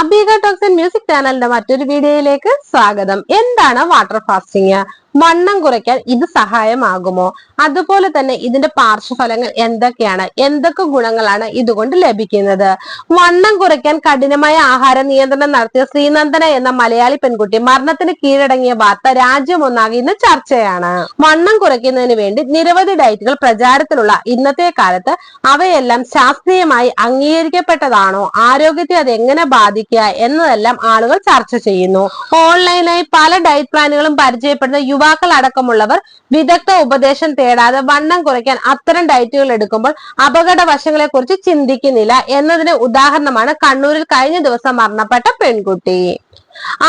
അബീഗ talks and music ചാനലിന്റെ മറ്റൊരു വീഡിയോയിലേക്ക് സ്വാഗതം. എന്താണ് വാട്ടർ ഫാസ്റ്റിംഗ്? വണ്ണം കുറയ്ക്കാൻ ഇത് സഹായമാകുമോ? അതുപോലെ തന്നെ ഇതിന്റെ പാർശ്വഫലങ്ങൾ എന്തൊക്കെയാണ്? എന്തൊക്കെ ഗുണങ്ങളാണ് ഇതുകൊണ്ട് ലഭിക്കുന്നത്? വണ്ണം കുറയ്ക്കാൻ കഠിനമായ ആഹാര നിയന്ത്രണം നടത്തിയ ശ്രീനന്ദന എന്ന മലയാളി പെൺകുട്ടി മരണത്തിന് കീഴടങ്ങിയ വാർത്ത രാജ്യമൊന്നാകെ ഇന്ന് ചർച്ചയാണ്. വണ്ണം കുറയ്ക്കുന്നതിന് വേണ്ടി നിരവധി ഡയറ്റുകൾ പ്രചാരത്തിലുള്ള ഇന്നത്തെ കാലത്ത് അവയെല്ലാം ശാസ്ത്രീയമായി അംഗീകരിക്കപ്പെട്ടതാണോ? ആരോഗ്യത്തെ അത് എങ്ങനെ ബാധിക്കുക എന്നതെല്ലാം ആളുകൾ ചർച്ച ചെയ്യുന്നു. ഓൺലൈനായി പല ഡയറ്റ് പ്ലാനുകളും പരിചയപ്പെടുന്ന യുവാക്കൾ അടക്കമുള്ളവർ വിദഗ്ധ ഉപദേശം തേടാതെ വണ്ണം കുറയ്ക്കാൻ അത്തരം ഡയറ്റുകൾ എടുക്കുമ്പോൾ അപകട വശങ്ങളെ കുറിച്ച് ചിന്തിക്കുന്നില്ല എന്നതിന് ഉദാഹരണമാണ് കണ്ണൂരിൽ കഴിഞ്ഞ ദിവസം മരണപ്പെട്ട പെൺകുട്ടി.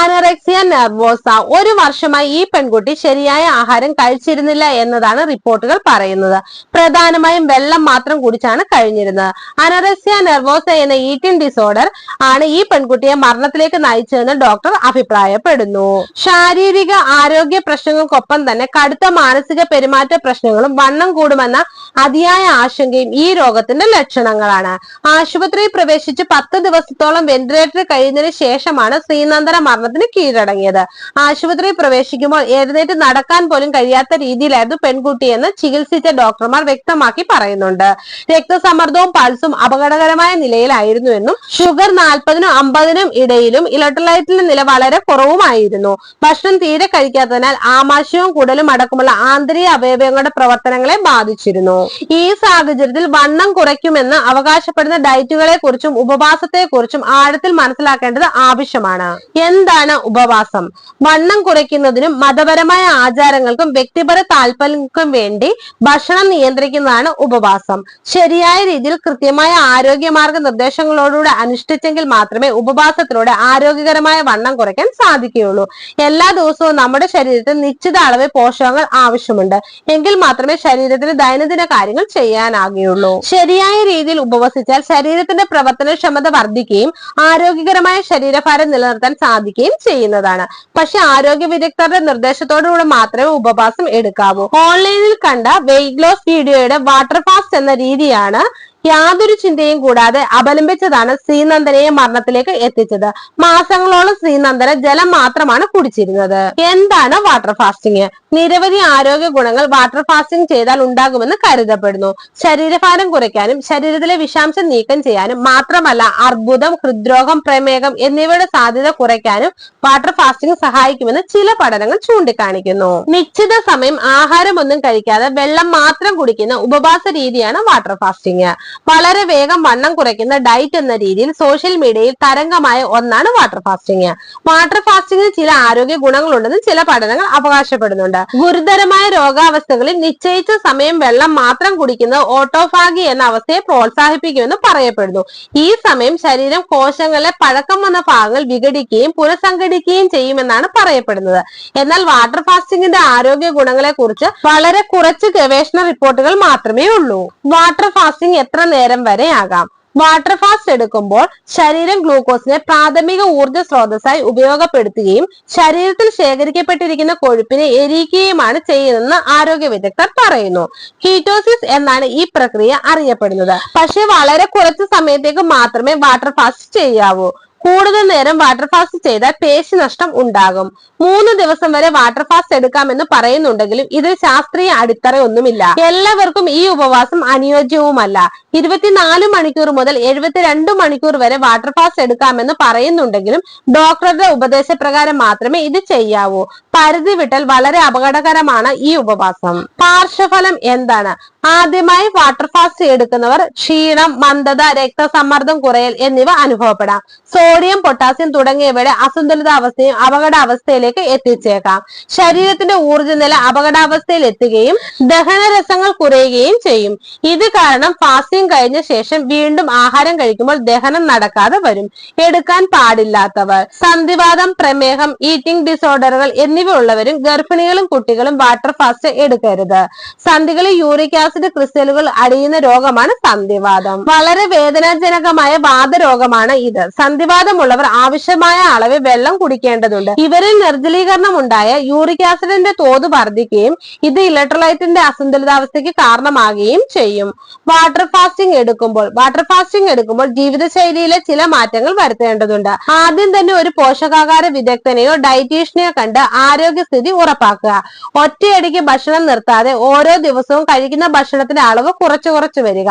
Anorexia nervosa. ഒരു വർഷമായി ഈ പെൺകുട്ടി ശരിയായ ആഹാരം കഴിച്ചിരുന്നില്ല എന്നതാണ് റിപ്പോർട്ടുകൾ പറയുന്നത്. പ്രധാനമായും വെള്ളം മാത്രം കുടിച്ചാണ് കഴിഞ്ഞിരുന്നത്. അനറക്സിയ നെർവോസ എന്ന ഈറ്റിംഗ് ഡിസോർഡർ ആണ് ഈ പെൺകുട്ടിയെ മരണത്തിലേക്ക് നയിച്ചതെന്ന് ഡോക്ടർ അഭിപ്രായപ്പെടുന്നു. ശാരീരിക ആരോഗ്യ പ്രശ്നങ്ങൾക്കൊപ്പം തന്നെ കടുത്ത മാനസിക പെരുമാറ്റ പ്രശ്നങ്ങളും വണ്ണം കൂടുമെന്ന അതിയായ ആശങ്കയും ഈ രോഗത്തിന്റെ ലക്ഷണങ്ങളാണ്. ആശുപത്രിയിൽ പ്രവേശിച്ച് പത്ത് ദിവസത്തോളം വെന്റിലേറ്ററിൽ കഴിയുന്നതിന് ശേഷമാണ് ശ്രീനന്ദന മരണത്തിന് കീഴടങ്ങിയത്. ആശുപത്രിയിൽ പ്രവേശിക്കുമ്പോൾ എഴുന്നേറ്റ് നടക്കാൻ പോലും കഴിയാത്ത രീതിയിലായിരുന്നു പെൺകുട്ടിയെന്ന് ചികിത്സിച്ച ഡോക്ടർമാർ വ്യക്തമാക്കി പറയുന്നുണ്ട്. രക്തസമ്മർദ്ദവും പൾസും അപകടകരമായ നിലയിലായിരുന്നു എന്നും ഷുഗർ നാൽപ്പതിനും അമ്പതിനും ഇടയിലും ഇലക്ട്രോലൈറ്റിന്റെ നില വളരെ കുറവുമായിരുന്നു. ഭക്ഷണം തീരെ കഴിക്കാത്തതിനാൽ ആമാശയവും കുടലും അടക്കമുള്ള ആന്തരിക അവയവങ്ങളുടെ പ്രവർത്തനങ്ങളെ ബാധിച്ചിരുന്നു. ഈ സാഹചര്യത്തിൽ വണ്ണം കുറയ്ക്കുമെന്ന് അവകാശപ്പെടുന്ന ഡയറ്റുകളെ കുറിച്ചും ഉപവാസത്തെ കുറിച്ചും ആഴത്തിൽ മനസ്സിലാക്കേണ്ടത് ആവശ്യമാണ്. എന്താണ് ഉപവാസം? വണ്ണം കുറയ്ക്കുന്നതിനും മതപരമായ ആചാരങ്ങൾക്കും വ്യക്തിപര താല്പര്യങ്ങൾക്കും വേണ്ടി ഭക്ഷണം നിയന്ത്രിക്കുന്നതാണ് ഉപവാസം. ശരിയായ രീതിയിൽ കൃത്യമായ ആരോഗ്യ നിർദ്ദേശങ്ങളോടുകൂടെ അനുഷ്ഠിച്ചെങ്കിൽ മാത്രമേ ഉപവാസത്തിലൂടെ ആരോഗ്യകരമായ വണ്ണം കുറയ്ക്കാൻ സാധിക്കുകയുള്ളൂ. എല്ലാ ദിവസവും നമ്മുടെ ശരീരത്തിൽ നിശ്ചിത അളവ് പോഷകങ്ങൾ ആവശ്യമുണ്ട്. എങ്കിൽ മാത്രമേ ശരീരത്തിന് ദൈനംദിന കാര്യങ്ങൾ ചെയ്യാനാകുകയുള്ളൂ. ശരിയായ രീതിയിൽ ഉപവസിച്ചാൽ ശരീരത്തിന്റെ പ്രവർത്തനക്ഷമത വർദ്ധിക്കുകയും ആരോഗ്യകരമായ ശരീരഭാരം നിലനിർത്താൻ സാധിക്കുകയും ചെയ്യുന്നതാണ്. പക്ഷെ ആരോഗ്യ വിദഗ്ധരുടെ നിർദ്ദേശത്തോടുകൂടെ മാത്രമേ ഉപവാസം എടുക്കാവൂ. ഓൺലൈനിൽ കണ്ട വെയിറ്റ് ലോസ് വീഡിയോയുടെ വാട്ടർ ഫാസ്റ്റ് എന്ന രീതിയാണ് യാതൊരു ചിന്തയും കൂടാതെ അപലംബിച്ചതാണ് ശ്രീനന്ദനയെ മരണത്തിലേക്ക് എത്തിച്ചത്. മാസങ്ങളോളം ശ്രീനന്ദന ജലം മാത്രമാണ് കുടിച്ചിരുന്നത്. എന്താണ് വാട്ടർ ഫാസ്റ്റിംഗ് നിരവധി ആരോഗ്യ ഗുണങ്ങൾ വാട്ടർ ഫാസ്റ്റിംഗ് ചെയ്താൽ ഉണ്ടാകുമെന്ന് കരുതപ്പെടുന്നു. ശരീരഭാരം കുറയ്ക്കാനും ശരീരത്തിലെ വിഷാംശം നീക്കം ചെയ്യാനും മാത്രമല്ല അർബുദം ഹൃദ്രോഗം പ്രമേഹം എന്നിവയുടെ സാധ്യത കുറയ്ക്കാനും വാട്ടർ ഫാസ്റ്റിംഗ് സഹായിക്കുമെന്ന് ചില പഠനങ്ങൾ ചൂണ്ടിക്കാണിക്കുന്നു. നിശ്ചിത സമയം ആഹാരമൊന്നും കഴിക്കാതെ വെള്ളം മാത്രം കുടിക്കുന്ന ഉപവാസ രീതിയാണ് വാട്ടർ ഫാസ്റ്റിംഗ് വളരെ വേഗം വണ്ണം കുറയ്ക്കുന്ന ഡയറ്റ് എന്ന രീതിയിൽ സോഷ്യൽ മീഡിയയിൽ തരംഗമായ ഒന്നാണ് വാട്ടർ ഫാസ്റ്റിംഗ് വാട്ടർ ഫാസ്റ്റിംഗിന് ചില ആരോഗ്യ ഗുണങ്ങളുണ്ടെന്ന് ചില പഠനങ്ങൾ അവകാശപ്പെടുന്നുണ്ട്. ഗുരുതരമായ രോഗാവസ്ഥകളിൽ നിശ്ചയിച്ച സമയം വെള്ളം മാത്രം കുടിക്കുന്നത് ഓട്ടോഫാഗി എന്ന അവസ്ഥയെ പ്രോത്സാഹിപ്പിക്കുമെന്ന് പറയപ്പെടുന്നു. ഈ സമയം ശരീരം കോശങ്ങളിലെ പഴക്കം വന്ന ഭാഗങ്ങൾ വിഘടിക്കുകയും പുനഃസംഘടിക്കുകയും ചെയ്യുമെന്നാണ് പറയപ്പെടുന്നത്. എന്നാൽ വാട്ടർ ഫാസ്റ്റിംഗിന്റെ ആരോഗ്യ ഗുണങ്ങളെ കുറിച്ച് വളരെ കുറച്ച് ഗവേഷണ റിപ്പോർട്ടുകൾ മാത്രമേ ഉള്ളൂ. വാട്ടർ ഫാസ്റ്റിംഗ് എത്ര നേരം വരെ ആകാം? വാട്ടർ ഫാസ്റ്റ് എടുക്കുമ്പോൾ ശരീരം ഗ്ലൂക്കോസിനെ പ്രാഥമിക ഊർജ സ്രോതസ്സായി ഉപയോഗപ്പെടുത്തുകയും ശരീരത്തിൽ ശേഖരിക്കപ്പെട്ടിരിക്കുന്ന കൊഴുപ്പിനെ എരിക്കുകയുമാണ് ചെയ്യുന്നതെന്ന് ആരോഗ്യ വിദഗ്ധർ പറയുന്നു. കീറ്റോസിസ് എന്നാണ് ഈ പ്രക്രിയ അറിയപ്പെടുന്നത്. പക്ഷെ വളരെ കുറച്ച് സമയത്തേക്ക് മാത്രമേ വാട്ടർ ഫാസ്റ്റ് ചെയ്യാവൂ. കൂടുതൽ നേരം വാട്ടർ ഫാസ്റ്റ് ചെയ്താൽ പേശി നഷ്ടം ഉണ്ടാകും. മൂന്ന് ദിവസം വരെ വാട്ടർ ഫാസ്റ്റ് എടുക്കാമെന്ന് പറയുന്നുണ്ടെങ്കിലും ഇത് ശാസ്ത്രീയ അടിത്തറയൊന്നുമില്ല. എല്ലാവർക്കും ഈ ഉപവാസം അനുയോജ്യവുമല്ല. ഇരുപത്തിനാല് മണിക്കൂർ മുതൽ എഴുപത്തിരണ്ട് മണിക്കൂർ വരെ വാട്ടർ ഫാസ്റ്റ് എടുക്കാമെന്ന് പറയുന്നുണ്ടെങ്കിലും ഡോക്ടറുടെ ഉപദേശപ്രകാരം മാത്രമേ ഇത് ചെയ്യാവൂ. പരിധി വിട്ടൽ വളരെ അപകടകരമാണ് ഈ ഉപവാസം. പാർശ്വഫലം എന്താണ്? ആദ്യമായി വാട്ടർ ഫാസ്റ്റ് എടുക്കുന്നവർ ക്ഷീണം മന്ദത രക്തസമ്മർദ്ദം കുറയൽ എന്നിവ അനുഭവപ്പെടാം. സോഡിയം പൊട്ടാസ്യം തുടങ്ങിയവയുടെ അസന്തുലിതാവസ്ഥയും അപകടാവസ്ഥയിലേക്ക് എത്തിച്ചേക്കാം. ശരീരത്തിന്റെ ഊർജനില അപകടാവസ്ഥയിൽ എത്തുകയും ദഹനരസങ്ങൾ കുറയുകയും ചെയ്യും. ഇത് കാരണം ഫാസ്റ്റിംഗ് കഴിഞ്ഞ ശേഷം വീണ്ടും ആഹാരം കഴിക്കുമ്പോൾ ദഹനം നടക്കാതെ വരും. എടുക്കാൻ പാടില്ലാത്തവർ സന്ധിവാദം പ്രമേഹം ഈറ്റിംഗ് ഡിസോർഡറുകൾ എന്നിവ ഉള്ളവരും ഗർഭിണികളും കുട്ടികളും വാട്ടർ ഫാസ്റ്റ് എടുക്കരുത്. സന്ധികളിൽ യൂറിക് ആസിഡ് ക്രിസ്റ്റലുകൾ അടിയുന്ന രോഗമാണ് സന്ധിവാദം വളരെ വേദനാജനകമായ വാദരോഗമാണ് ഇത്. സന്ധിവാദം പക്ഷപാതമുള്ളവർ ആവശ്യമായ അളവിൽ വെള്ളം കുടിക്കേണ്ടതുണ്ട്. ഇവരിൽ നിർജലീകരണം ഉണ്ടായ യൂറിക് ആസിഡിന്റെ തോത് വർദ്ധിക്കുകയും ഇത് ഇലക്ട്രോലൈറ്റിന്റെ അസന്തുലിതാവസ്ഥയ്ക്ക് കാരണമാകുകയും ചെയ്യും. വാട്ടർ ഫാസ്റ്റിംഗ് എടുക്കുമ്പോൾ വാട്ടർ ഫാസ്റ്റിംഗ് എടുക്കുമ്പോൾ ജീവിതശൈലിയിലെ ചില മാറ്റങ്ങൾ വരുത്തേണ്ടതുണ്ട്. ആദ്യം തന്നെ ഒരു പോഷകാഹാര വിദഗ്ധനെയോ ഡയറ്റീഷ്യനെയോ കണ്ട് ആരോഗ്യസ്ഥിതി ഉറപ്പാക്കുക. ഒറ്റയടിക്ക് ഭക്ഷണം നിർത്താതെ ഓരോ ദിവസവും കഴിക്കുന്ന ഭക്ഷണത്തിന്റെ അളവ് കുറച്ചു കുറച്ചു വരിക.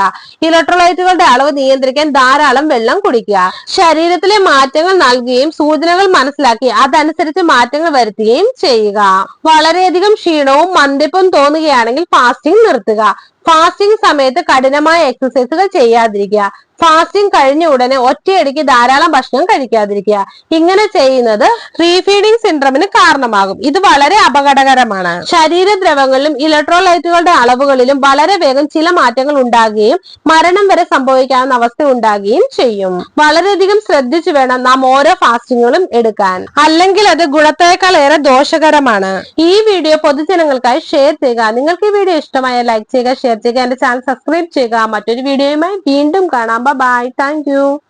ഇലക്ട്രോലൈറ്റുകളുടെ അളവ് നിയന്ത്രിക്കാൻ ധാരാളം വെള്ളം കുടിക്കുക. ശരീരത്തിലെ മാറ്റങ്ങൾ നൽകുകയും സൂചനകൾ മനസ്സിലാക്കി അതനുസരിച്ച് മാറ്റങ്ങൾ വരുത്തുകയും ചെയ്യുക. വളരെയധികം ക്ഷീണവും മന്ദിപ്പും തോന്നുകയാണെങ്കിൽ ഫാസ്റ്റിംഗ് നിർത്തുക. ഫാസ്റ്റിംഗ് സമയത്ത് കഠിനമായ എക്സസൈസുകൾ ചെയ്യാതിരിക്കുക. ഫാസ്റ്റിംഗ് കഴിഞ്ഞ ഉടനെ ഒറ്റയടിക്ക് ധാരാളം ഭക്ഷണം കഴിക്കാതിരിക്കുക. ഇങ്ങനെ ചെയ്യുന്നത് റീഫീഡിംഗ് സിൻഡ്രമിന് കാരണമാകും. ഇത് വളരെ അപകടകരമാണ്. ശരീരദ്രവങ്ങളിലും ഇലക്ട്രോലൈറ്റുകളുടെ അളവുകളിലും വളരെ വേഗം ചില മാറ്റങ്ങൾ ഉണ്ടാകുകയും മരണം വരെ സംഭവിക്കാവുന്ന അവസ്ഥ ഉണ്ടാകുകയും ചെയ്യും. വളരെയധികം ശ്രദ്ധിച്ചു വേണം നാം ഓരോ ഫാസ്റ്റിങ്ങുകളും എടുക്കാൻ. അല്ലെങ്കിൽ അത് ഗുണത്തേക്കാൾ ഏറെ ദോഷകരമാണ്. ഈ വീഡിയോ പൊതുജനങ്ങൾക്കായി ഷെയർ ചെയ്യുക. നിങ്ങൾക്ക് ഈ വീഡിയോ ഇഷ്ടമായ ലൈക്ക് ചെയ്യുക ഷെയർ ചെയ്യുക എന്റെ ചാനൽ സബ്സ്ക്രൈബ് ചെയ്യുക. മറ്റൊരു വീഡിയോയുമായി വീണ്ടും കാണാം. Bye bye. Thank you.